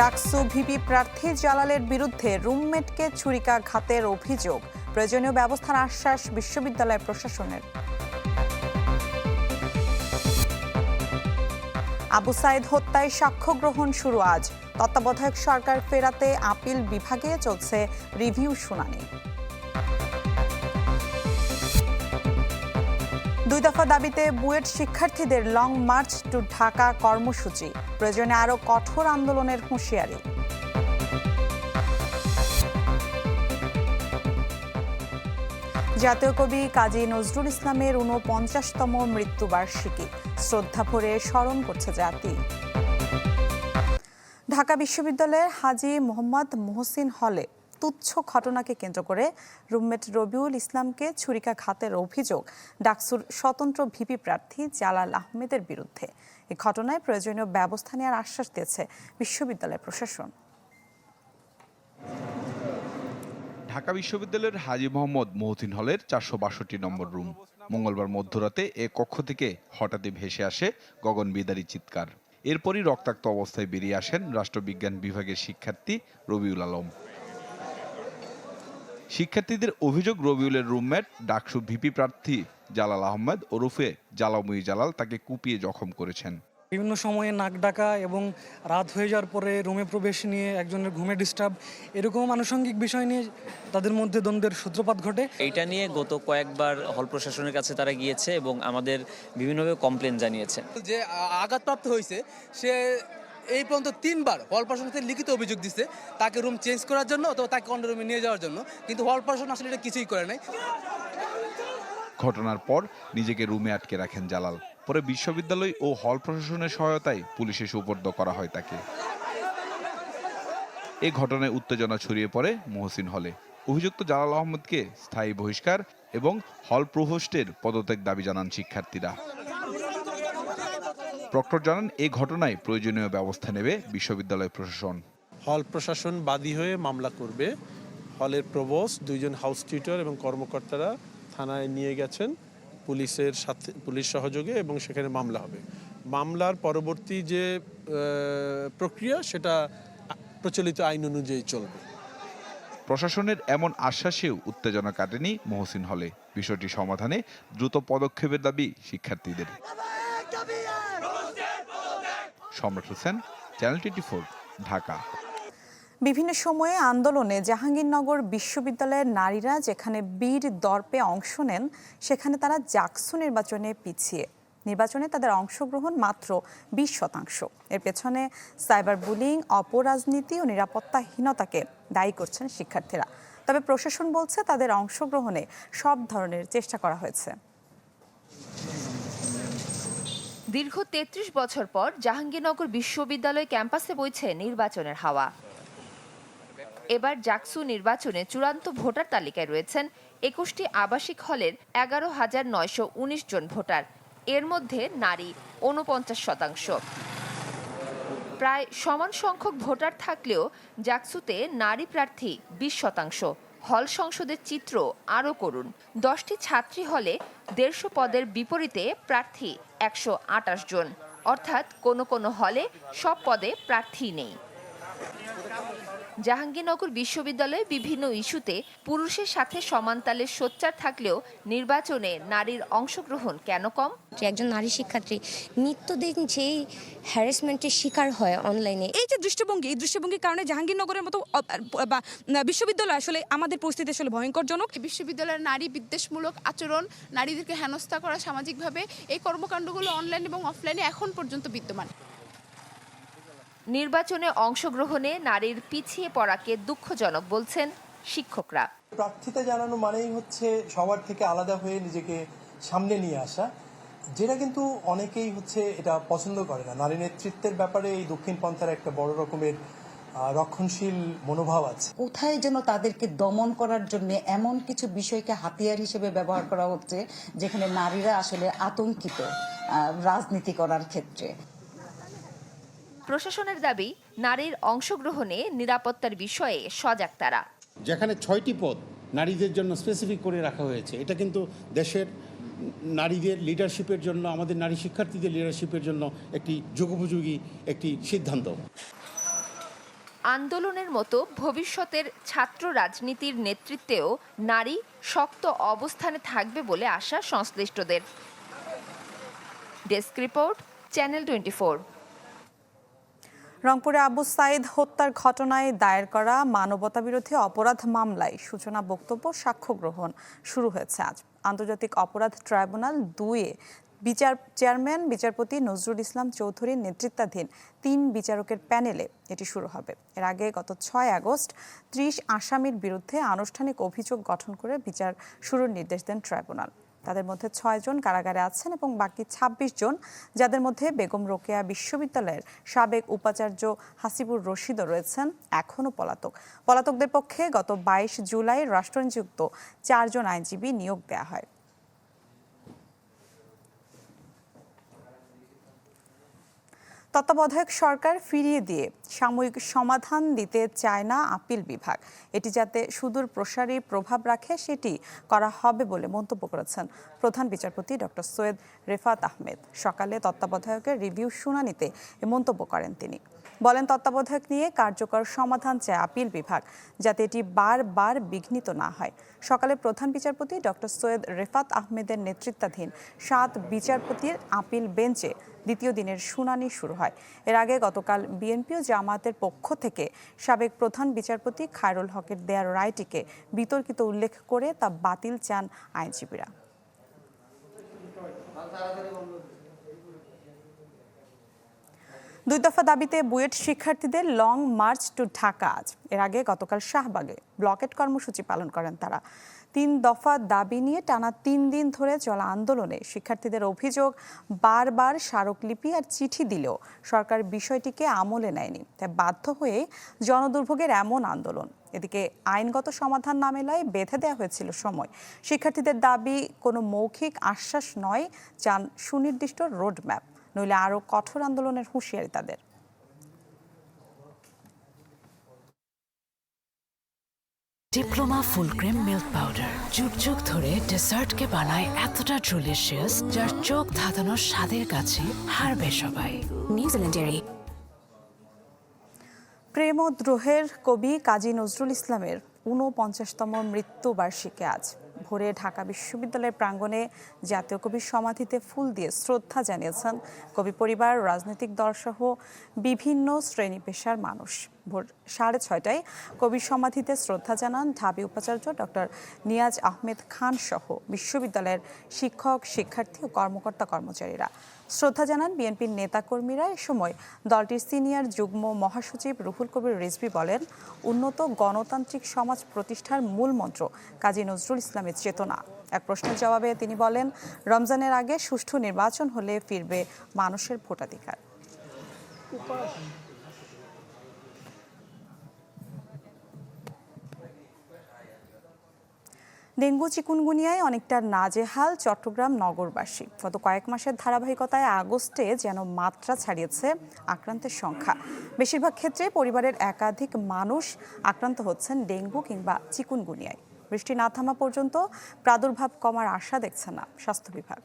DUCSU VP প্রার্থী জালালের বিরুদ্ধে রুমমেটকে ছুরিকাঘাতের অভিযোগ। প্রয়োজনীয় ব্যবস্থার আশ্বাস বিশ্ববিদ্যালয় প্রশাসনের। আবু সাইদ হত্যায় সাক্ষ্য গ্রহণ শুরু আজ। তত্ত্বাবধায়ক সরকার ফেরাতে আপিল বিভাগে চলছে রিভিউ শুনানি। দুই দফা দাবিতে বুয়েট শিক্ষার্থীদের লং মার্চ টু ঢাকা কর্মসূচি। প্রয়োজনে আরও কঠোর আন্দোলনের হুঁশিয়ারি। জাতীয় কবি কাজী নজরুল ইসলামের ঊনপঞ্চাশতম মৃত্যুবার্ষিকী। শ্রদ্ধা ভরে স্মরণ করছে জাতি। ঢাকা বিশ্ববিদ্যালয়ের হাজী মোহাম্মদ মোহসিন হলে তুচ্ছ ঘটনাকে কেন্দ্র করে রুমমেট রবিউল ইসলামকে ছুরিকাঘাতের অভিযোগ, ডাকসুর স্বতন্ত্র ভিপি প্রার্থী জালাল আহমেদের বিরুদ্ধে। এই ঘটনায় প্রয়োজনীয় ব্যবস্থা নেওয়ার আশ্বাস দিয়েছে বিশ্ববিদ্যালয় প্রশাসন। ঢাকা বিশ্ববিদ্যালয়ের হাজি মোহাম্মদ মহসিন হলের চারশো বাষট্টি নম্বর রুম। মঙ্গলবার মধ্যরাতে এ কক্ষ থেকে হঠাৎই ভেসে আসে গগন বিদারী চিৎকার। এরপরই রক্তাক্ত অবস্থায় বেরিয়ে আসেন রাষ্ট্রবিজ্ঞান বিভাগের শিক্ষার্থী রবিউল আলম। শিক্ষার্থীদের অভিযোগ রবিউলের রুমমেট ডাকসু ভিপি প্রার্থী জালাল আহমেদ ওরফে জালামুই জালাল তাকে কুপিয়ে জখম করেছেন। বিভিন্ন সময়ে নাক ডাকা এবং রাত হয়ে যাওয়ার পরে রুমে প্রবেশ নিয়ে একজনের ঘুমে ডিস্টার্ব এরকম আনুষঙ্গিক বিষয় নিয়ে তাদের মধ্যে দ্বন্দ্বের সূত্রপাত ঘটে। এইটা নিয়ে গত কয়েকবার হল প্রশাসনের কাছে তারা গিয়েছে এবং আমাদের বিভিন্নভাবে কমপ্লেন জানিয়েছে। যে আঘাতপ্রাপ্ত হয়েছে সে এই পর্যন্ত তিনবার হল প্রশাসন থেকে লিখিত অভিযোগ দিচ্ছে তাকে রুম চেঞ্জ করার জন্য অথবা তাকে অন্য রুমে নিয়ে যাওয়ার জন্য। কিন্তু হল প্রশাসন আসলে এটা কিছুই করে নাই। ঘটনার পর নিজেকে রুমে আটকে রাখেন জালাল। পরে বিশ্ববিদ্যালয় ও হল প্রশাসনের সহায়তায় পুলিশে সুপর্দ করা হয় তাকে। এই ঘটনায় উত্তেজনা ছড়িয়ে পড়ে মহসিন হলে। অভিযুক্ত জালাল আহমদকে স্থায়ী বহিষ্কার এবং হল প্রভোস্টের পদত্যাগ দাবি জানান শিক্ষার্থীরা। প্রক্টর জানান এ ঘটনায় প্রয়োজনীয় ব্যবস্থা নেবে বিশ্ববিদ্যালয় প্রশাসন। হল প্রশাসন বাদী হয়ে মামলা করবে। হলের প্রবোস্ট দুইজন হাউস টিউটর এবং কর্মকর্তারা থানায় নিয়ে গেছেন। পুলিশের সাথে পুলিশ সহযোগে এবং সেখানে মামলা হবে। মামলার পরবর্তী যে প্রক্রিয়া সেটা প্রচলিত আইন অনুযায়ী চলবে। প্রশাসনের এমন আশ্বাসেও উত্তেজনা কাটেনি মহসিন হলে। বিষয়টি সমাধানে দ্রুত পদক্ষেপের দাবি শিক্ষার্থীদের। সম্রাট হোসেন চ্যানেল টোয়েন্টি ঢাকা। বিভিন্ন সময়ে আন্দোলনে জাহাঙ্গীরনগর বিশ্ববিদ্যালয়ের নারীরা যেখানে বীর দর্পে অংশ নেন, সেখানে তারা জাকসু নির্বাচনে পিছিয়ে। নির্বাচনে তাদের অংশগ্রহণ মাত্র বিশ শতাংশ। এর পেছনে সাইবার বুলিং, অপরাজনীতি ও নিরাপত্তাহীনতাকে দায়ী করছেন শিক্ষার্থীরা। তবে প্রশাসন বলছে তাদের অংশগ্রহণে সব ধরনের চেষ্টা করা হয়েছে। দীর্ঘ তেত্রিশ বছর পর জাহাঙ্গীরনগর বিশ্ববিদ্যালয় ক্যাম্পাসে বইছে নির্বাচনের হাওয়া। এবার জাকসু নির্বাচনে চূড়ান্ত ভোটার তালিকায় রয়েছেন একুশটি আবাসিক হলের এগারো হাজার নয়শো উনিশ জন ভোটার। এর মধ্যে নারী ঊনপঞ্চাশ শতাংশ। প্রায় সমান সংখ্যক ভোটার থাকলেও জাকসুতে নারী প্রার্থী বিশ শতাংশ। হল সংসদের চিত্র আরও করুন। দশটি ছাত্রী হলে দেড়শো পদের বিপরীতে প্রার্থী একশো আটাশ জন। অর্থাৎ কোনো কোনো হলে সব পদে প্রার্থী নেই। জাহাঙ্গীরনগর বিশ্ববিদ্যালয়ে বিভিন্ন ইস্যুতে পুরুষের সাথে সমানতালে সোচ্চার থাকলেও নির্বাচনে নারীর অংশগ্রহণ কেন কম? যে একজন নারী শিক্ষার্থী নিত্যদিন যেই হ্যারাসমেন্টের শিকার হয় অনলাইনে এই যে দৃষ্টিভঙ্গি এই দৃষ্টিভঙ্গির কারণে জাহাঙ্গীরনগরের মতো বা বিশ্ববিদ্যালয় আসলে আমাদের পরিস্থিতি আসলে ভয়ঙ্করজনক। বিশ্ববিদ্যালয়ের নারী বিদ্বেষমূলক আচরণ নারীদেরকে হেনস্থা করা সামাজিকভাবে এই কর্মকাণ্ডগুলো অনলাইন এবং অফলাইনে এখন পর্যন্ত বিদ্যমান। নির্বাচনে অংশগ্রহণে নারীর পিছিয়ে পড়াকে দুঃখজনক বলছেন শিক্ষকরা। প্রার্থিতা জানানো মানেই হচ্ছে সবার থেকে আলাদা হয়ে নিজেকে সামনে নিয়ে আসা যেটা কিন্তু অনেকেই হচ্ছে এটা পছন্দ করে না। নারী নেতৃত্বের ব্যাপারে এই দক্ষিণ পন্থার একটা বড় রকমের রক্ষণশীল মনোভাব আছে। কোথায় যেন তাদেরকে দমন করার জন্য এমন কিছু বিষয়কে হাতিয়ার হিসেবে ব্যবহার করা হচ্ছে যেখানে নারীরা আসলে আতঙ্কিত আহ, রাজনীতি করার ক্ষেত্রে। প্রশাসনের দাবি নারীর অংশগ্রহণে নিরাপত্তার বিষয়ে সজাগ তারা। যেখানে ছয়টি পদ নারীদের জন্য স্পেসিফিক করে রাখা হয়েছে এটা কিন্তু দেশের নারীদের লিডারশিপের জন্য আমাদের নারী শিক্ষার্থীদের লিডারশিপের জন্য একটি যুগোপযোগী একটি সিদ্ধান্ত। আন্দোলনের মতো ভবিষ্যতের ছাত্র রাজনীতির নেতৃত্বেও নারী শক্ত অবস্থানে থাকবে বলে আশা সংশ্লিষ্টদের। ডেস্ক রিপোর্ট চ্যানেল টোয়েন্টি রংপুরে আবু সাইদ হত্যার ঘটনায় দায়ের করা মানবতাবিরোধী অপরাধ মামলায় সূচনা বক্তব্য সাক্ষ্য গ্রহণ শুরু হয়েছে আজ। আন্তর্জাতিক অপরাধ ট্রাইব্যুনাল দুয়ে বিচার চেয়ারম্যান, বিচারপতি নজরুল ইসলাম চৌধুরীর নেতৃত্বাধীন তিন বিচারকের প্যানেলে এটি শুরু হবে। এর আগে গত ছয় আগস্ট ত্রিশ আসামির বিরুদ্ধে আনুষ্ঠানিক অভিযোগ গঠন করে বিচার শুরুর নির্দেশ দেন ট্রাইব্যুনাল। তাদের মধ্যে ছয়জন কারাগারে আছেন এবং বাকি ২৬ জন, যাদের মধ্যে বেগম রোকেয়া বিশ্ববিদ্যালয়ের সাবেক উপাচার্য হাসিবুর রশিদও রয়েছেন, এখনও পলাতক। পলাতকদের পক্ষে গত বাইশ জুলাই রাষ্ট্রনিযুক্ত চারজন আইনজীবী নিয়োগ দেওয়া হয়। তত্ত্বাবধায়ক সরকার ফিরিয়ে দিয়ে সাময়িক সমাধান দিতে চায় না আপিল বিভাগ। এটি যাতে সুদূর প্রসারী প্রভাব রাখে, সেটি করা হবে বলে মন্তব্য করেছেন প্রধান বিচারপতি ডক্টর সৈয়দ রেফাত আহমেদ। সকালে তত্ত্বাবধায়কের রিভিউ শুনানিতে মন্তব্য করেন তিনি। বলেন তত্ত্বাবধায়ক নিয়ে কার্যকর সমাধান চায় আপিল বিভাগ, যাতে এটি বারবার বিঘ্নিত না হয়। সকালে প্রধান বিচারপতি ডক্টর সৈয়দ রেফাত আহমেদের নেতৃত্বাধীন সাত বিচারপতির আপিল বেঞ্চে দ্বিতীয় দিনের শুনানি শুরু হয়। এর আগে গতকাল বিএনপি ও জামায়াতের পক্ষ থেকে সাবেক প্রধান বিচারপতি খায়রুল হকের দেয়ার রায়টিকে বিতর্কিত উল্লেখ করে তা বাতিল চান আইনজীবীরা। দুই দফা দাবিতে বুয়েট শিক্ষার্থীদের লং মার্চ টু ঢাকা আজ। এর আগে গতকাল শাহবাগে ব্লকেট কর্মসূচি পালন করেন তারা। তিন দফা দাবি নিয়ে টানা তিন দিন ধরে চলা আন্দোলনে শিক্ষার্থীদের অভিযোগ, বারবার স্মারকলিপি আর চিঠি দিলেও সরকার বিষয়টিকে আমলে নেয়নি। তাই বাধ্য হয়ে জনদুর্ভোগের এমন আন্দোলন। এদিকে আইনগত সমাধান না মেলায় বেঁধে দেওয়া হয়েছিল সময়। শিক্ষার্থীদের দাবি, কোনো মৌখিক আশ্বাস নয়, চান সুনির্দিষ্ট রোডম্যাপ। নইলে আরও কঠোর আন্দোলনের হুঁশিয়ারি তাদের। Diploma full cream milk powder যুগ যুগ ধরে ডেসার্টকে বানায় এতটা ডেলিশিয়াস যার চোখ ধাঁধানোর স্বাদের কাছে হারবে সবাই। নিউজিল্যান্ডের এই প্রেম ও দ্রোহের কবি কাজী নজরুল ইসলামের ঊনপঞ্চাশতম মৃত্যুবার্ষিকী আজ। ভোরে ঢাকা বিশ্ববিদ্যালয়ের প্রাঙ্গণে জাতীয় কবির সমাধিতে ফুল দিয়ে শ্রদ্ধা জানিয়েছেন কবি পরিবার, রাজনৈতিক দলসহ বিভিন্ন শ্রেণি পেশার মানুষ। ভোর সাড়ে ছয়টায় কবির সমাধিতে শ্রদ্ধা জানান ঢাবি উপাচার্য ডক্টর নিয়াজ আহমেদ খান সহ বিশ্ববিদ্যালয়ের শিক্ষক, শিক্ষার্থী ও কর্মকর্তা কর্মচারীরা। শ্রদ্ধা জানান বিএনপির নেতাকর্মীরা এ সময় দলটির সিনিয়র যুগ্ম মহাসচিব রুহুল কবির রিজভি বলেন, উন্নত গণতান্ত্রিক সমাজ প্রতিষ্ঠার মূল মন্ত্র কাজী নজরুল ইসলামের চেতনা। এক প্রশ্নের জবাবে তিনি বলেন, রমজানের আগে সুষ্ঠু নির্বাচন হলে ফিরবে মানুষের ভোটাধিকার। ডেঙ্গু চিকুনগুনিয়ায় অনেকটা নাজেহাল চট্টগ্রাম নগরবাসী। গত কয়েক মাসের ধারাবাহিকতায় আগস্টে যেন মাত্রা ছাড়িয়েছে আক্রান্তের সংখ্যা। বেশিরভাগ ক্ষেত্রে পরিবারের একাধিক মানুষ আক্রান্ত হচ্ছেন ডেঙ্গু কিংবা চিকুনগুনিয়ায়। বৃষ্টি না থামা পর্যন্ত প্রাদুর্ভাব কমার আশা দেখছে না স্বাস্থ্য বিভাগ।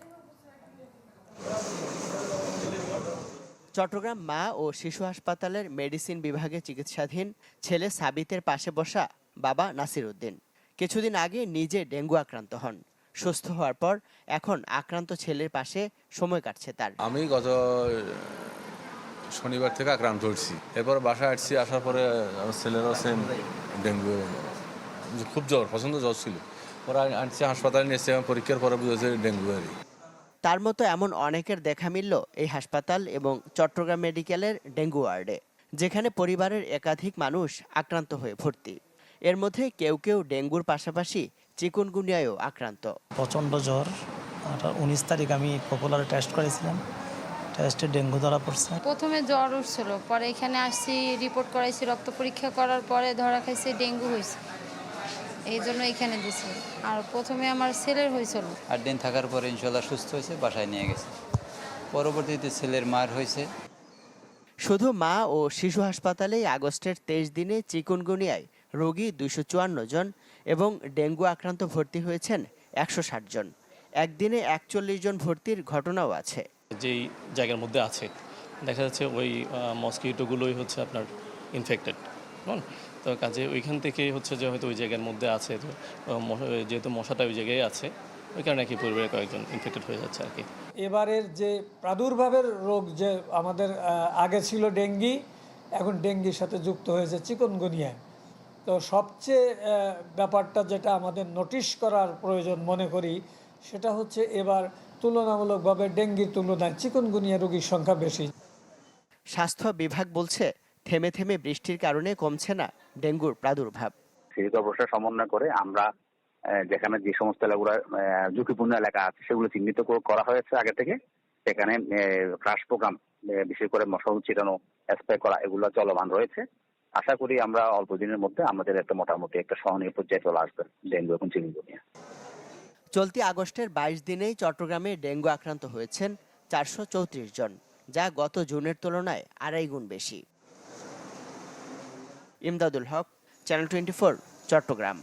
চট্টগ্রাম মা ও শিশু হাসপাতালের মেডিসিন বিভাগে চিকিৎসাধীন ছেলে সাবিতের পাশে বসা বাবা নাসির উদ্দিন কিছুদিন আগে নিজে ডেঙ্গু আক্রান্ত হন। সুস্থ হওয়ার পর এখন আক্রান্ত ছেলের পাশে সময় কাটছে তার। আমি গত শনিবার থেকে আক্রান্ত হচ্ছি এরপর বাসায় আসছি আসার পরে ছেলেরও সেম ডেঙ্গু। খুব জ্বর পছন্দ জ্বর ছিল। ওরা আনছে হাসপাতালে নিয়েছে পরীক্ষার পরে বুঝেছে ডেঙ্গু তার মতো এমন অনেকের দেখা মিলল এই হাসপাতাল এবং চট্টগ্রাম মেডিকেলের ডেঙ্গু ওয়ার্ডে যেখানে পরিবারের একাধিক মানুষ আক্রান্ত হয়ে ভর্তি। এর মধ্যে কেউ কেউ ডেঙ্গুর পাশাপাশি চিকুনগুনিয়ায়ও আক্রান্ত। প্রচণ্ড জ্বর। উনিশ তারিখ আমি পপুলার টেস্ট করেছিলাম। টেস্টে ডেঙ্গু ধরা পড়ছে। প্রথমে জ্বর উঠছিল পরে এখানে আসছি রিপোর্ট করাইছি রক্ত পরীক্ষা করার পরে ধরা খাইছে ডেঙ্গু হয়েছে এই জন্য এখানে দিছি। আর প্রথমে আমার ছেলের হয়েছিল আট দিন থাকার পরে ইনশাল্লাহ সুস্থ হয়েছে বাসায় নিয়ে গেছে। পরবর্তীতে ছেলের মার হয়েছে শুধু মা ও শিশু হাসপাতালেই আগস্টের তেইশ দিনে চিকুনগুনিয়ায় রোগী দুইশো চুয়ান্ন জন এবং ডেঙ্গু আক্রান্ত ভর্তি হয়েছেন একশো ষাট জন। একদিনে একচল্লিশ জন ভর্তির ঘটনাও আছে। যেই জায়গার মধ্যে আছে দেখা যাচ্ছে ওই মসকিটোগুলোই হচ্ছে আপনার ইনফেক্টেড তো কাজে ওইখান থেকে হচ্ছে যে হয়তো ওই জায়গার মধ্যে আছে তো যেহেতু মশাটা ওই জায়গায় আছে ওই কারণে কি পরিবারের কয়েকজন ইনফেক্টেড হয়ে যাচ্ছে আর কি। এবারের যে প্রাদুর্ভাবের রোগ যে আমাদের আগে ছিল ডেঙ্গি এখন ডেঙ্গির সাথে যুক্ত হয়েছে চিকনগুনিয়া তো সবচেয়ে আহ, ব্যাপারটা যেটা আমাদের নোটিশ করার প্রয়োজন মনে করি সেটা হচ্ছে এবার তুলনামূলকভাবে ডেঙ্গির তুলনায় চিকনগুনিয়া রোগীর সংখ্যা বেশি। স্বাস্থ্য বিভাগ বলছে থেমে থেমে বৃষ্টির কারণে কমছে না ডেঙ্গুর প্রাদুর্ভাব। সিটি কর্পোরেশন সমন্বয় করে আমরা যেখানে যে সমস্ত এলাকাগুলো আহ, ঝুঁকিপূর্ণ এলাকা আছে সেগুলো চিহ্নিত করা হয়েছে আগে থেকে। সেখানে ক্রাশ প্রোগ্রাম বিশেষ করে মশা ছিটানো স্প্রে করা এগুলো চলমান রয়েছে। আশা করি আমরা অল্প দিনের মধ্যে আমাদের একটা মোটামুটি একটা সহনীয় পর্যায়ে চলে আসবে ডেঙ্গু এবং চিকুনগুনিয়া চলতি আগস্টের বাইশ দিনেই চট্টগ্রামে ডেঙ্গু আক্রান্ত হয়েছেন চারশো চৌত্রিশ জন যা গত জুনের তুলনায় আড়াই গুণ বেশি। Imdadul Haque channel twenty Chattogram.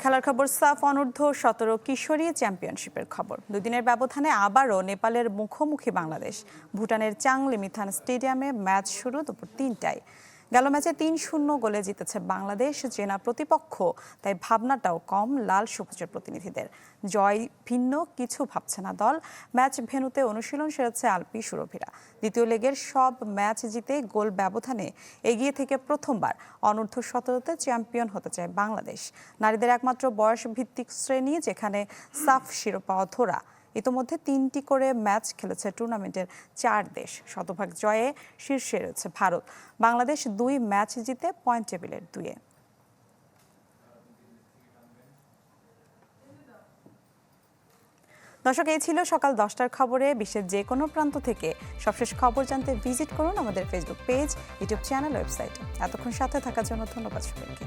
খেলার খবর সাফ অনূর্ধ্ব সতেরো কিশোরী চ্যাম্পিয়নশিপের খবর। দুদিনের ব্যবধানে আবারও নেপালের মুখোমুখি বাংলাদেশ। ভুটানের চাংলি মিথান স্টেডিয়ামে ম্যাচ শুরু দুপুর তিনটায়। গেল ম্যাচে তিন শূন্য গোলে জিতেছে বাংলাদেশ জেনা প্রতিপক্ষ। তাই ভাবনাটাও কম লাল সবুজের প্রতিনিধিদের। জয় ভিন্ন, কিছু ভাবছে না দল। ম্যাচ ভেনুতে অনুশীলন সেরেছে আলপি সুরভিরা। দ্বিতীয় লেগের সব ম্যাচ জিতে গোল ব্যবধানে এগিয়ে থেকে প্রথমবার অনূর্ধ্ব সতেরোতে চ্যাম্পিয়ন হতে চায় বাংলাদেশ। নারীদের একমাত্র বয়স ভিত্তিক শ্রেণি, যেখানে সাফ শিরোপা অধরা। ইতোমধ্যে তিনটি করে ম্যাচ খেলেছে টুর্নামেন্টের চার দেশ। শতভাগ জয়ে শীর্ষে রয়েছে ভারত। বাংলাদেশ দুই ম্যাচ জিতে পয়েন্ট টেবিলের দুয়ে। দর্শক, এই ছিল সকাল দশটার খবরে বিশ্বের যে কোনো প্রান্ত থেকে। সবশেষ খবর জানতে ভিজিট করুন আমাদের Facebook page, YouTube channel, website. এতক্ষণ সাথে থাকার জন্য ধন্যবাদ সবাইকে